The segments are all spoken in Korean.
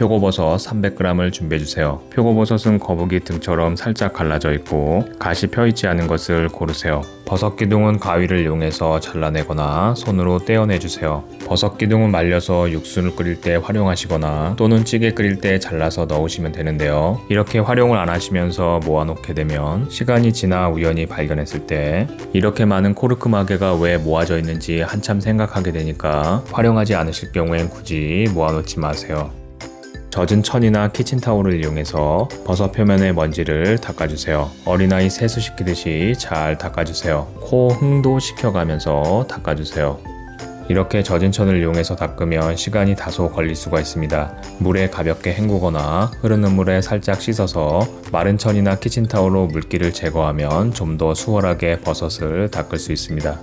표고버섯 300g을 준비해주세요. 표고버섯은 거북이 등처럼 살짝 갈라져 있고 가시 펴있지 않은 것을 고르세요. 버섯 기둥은 가위를 이용해서 잘라내거나 손으로 떼어내주세요. 버섯 기둥은 말려서 육수를 끓일 때 활용하시거나 또는 찌개 끓일 때 잘라서 넣으시면 되는데요. 이렇게 활용을 안 하시면서 모아놓게 되면 시간이 지나 우연히 발견했을 때 이렇게 많은 코르크 마개가 왜 모아져 있는지 한참 생각하게 되니까 활용하지 않으실 경우엔 굳이 모아놓지 마세요. 젖은 천이나 키친타올을 이용해서 버섯 표면의 먼지를 닦아주세요. 어린아이 세수시키듯이 잘 닦아주세요. 코 흥도 시켜가면서 닦아주세요. 이렇게 젖은 천을 이용해서 닦으면 시간이 다소 걸릴 수가 있습니다. 물에 가볍게 헹구거나 흐르는 물에 살짝 씻어서 마른 천이나 키친타올로 물기를 제거하면 좀 더 수월하게 버섯을 닦을 수 있습니다.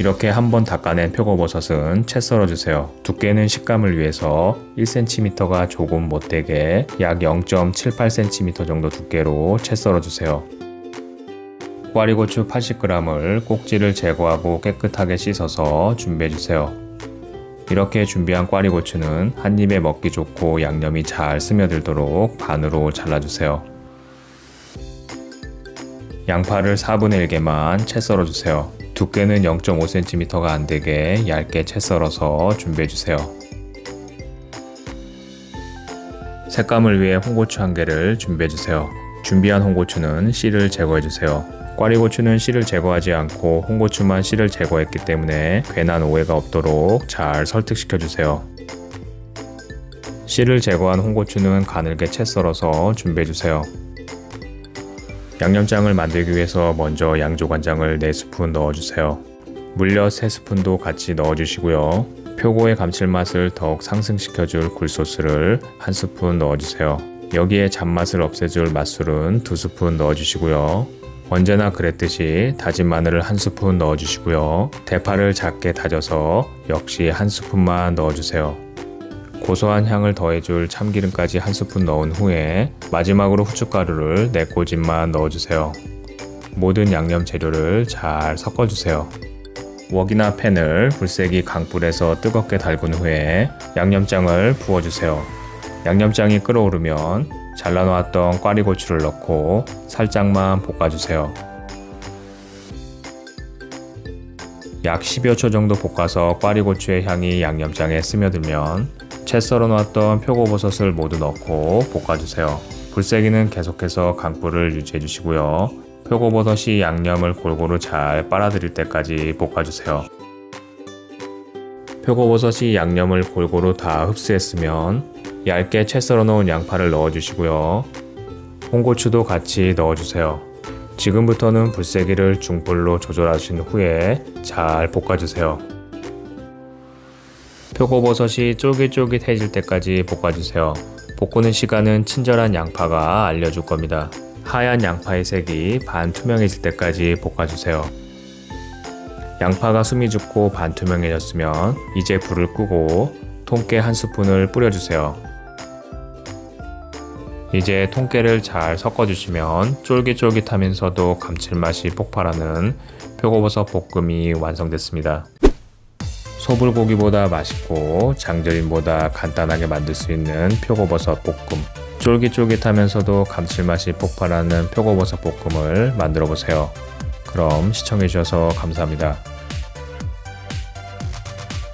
이렇게 한번 닦아낸 표고버섯은 채 썰어주세요. 두께는 식감을 위해서 1cm가 조금 못되게 약 0.78cm 정도 두께로 채 썰어주세요. 꽈리고추 80g을 꼭지를 제거하고 깨끗하게 씻어서 준비해주세요. 이렇게 준비한 꽈리고추는 한 입에 먹기 좋고 양념이 잘 스며들도록 반으로 잘라주세요. 양파를 4분의 1개만 채 썰어주세요. 두께는 0.5cm가 안되게 얇게 채 썰어서 준비해주세요. 색감을 위해 홍고추 한 개를 준비해주세요. 준비한 홍고추는 씨를 제거해주세요. 꽈리고추는 씨를 제거하지 않고 홍고추만 씨를 제거했기 때문에 괜한 오해가 없도록 잘 설득시켜주세요. 씨를 제거한 홍고추는 가늘게 채 썰어서 준비해주세요. 양념장을 만들기 위해서 먼저 양조간장을 4스푼 넣어주세요. 물엿 3스푼도 같이 넣어주시고요. 표고의 감칠맛을 더욱 상승시켜줄 굴소스를 1스푼 넣어주세요. 여기에 잡맛을 없애줄 맛술은 2스푼 넣어주시고요. 언제나 그랬듯이 다진 마늘을 1스푼 넣어주시고요. 대파를 작게 다져서 역시 1스푼만 넣어주세요. 고소한 향을 더해줄 참기름까지 한 스푼 넣은 후에 마지막으로 후춧가루를 4꼬집만 넣어주세요. 모든 양념 재료를 잘 섞어주세요. 웍이나 팬을 불세기 강불에서 뜨겁게 달군 후에 양념장을 부어주세요. 양념장이 끓어오르면 잘라놓았던 꽈리고추를 넣고 살짝만 볶아주세요. 약 10여 초 정도 볶아서 꽈리고추의 향이 양념장에 스며들면 채 썰어놨던 표고버섯을 모두 넣고 볶아주세요. 불세기는 계속해서 강불을 유지해주시고요. 표고버섯이 양념을 골고루 잘 빨아들일 때까지 볶아주세요. 표고버섯이 양념을 골고루 다 흡수했으면 얇게 채 썰어놓은 양파를 넣어주시고요. 홍고추도 같이 넣어주세요. 지금부터는 불세기를 중불로 조절하신 후에 잘 볶아주세요. 표고버섯이 쫄깃쫄깃해질 때까지 볶아주세요. 볶는 시간은 친절한 양파가 알려줄 겁니다. 하얀 양파의 색이 반투명해질 때까지 볶아주세요. 양파가 숨이 죽고 반투명해졌으면 이제 불을 끄고 통깨 한 스푼을 뿌려주세요. 이제 통깨를 잘 섞어주시면 쫄깃쫄깃하면서도 감칠맛이 폭발하는 표고버섯 볶음이 완성됐습니다. 소불고기보다 맛있고 장조림보다 간단하게 만들 수 있는 표고버섯 볶음. 쫄깃쫄깃하면서도 감칠맛이 폭발하는 표고버섯 볶음을 만들어 보세요. 그럼 시청해주셔서 감사합니다.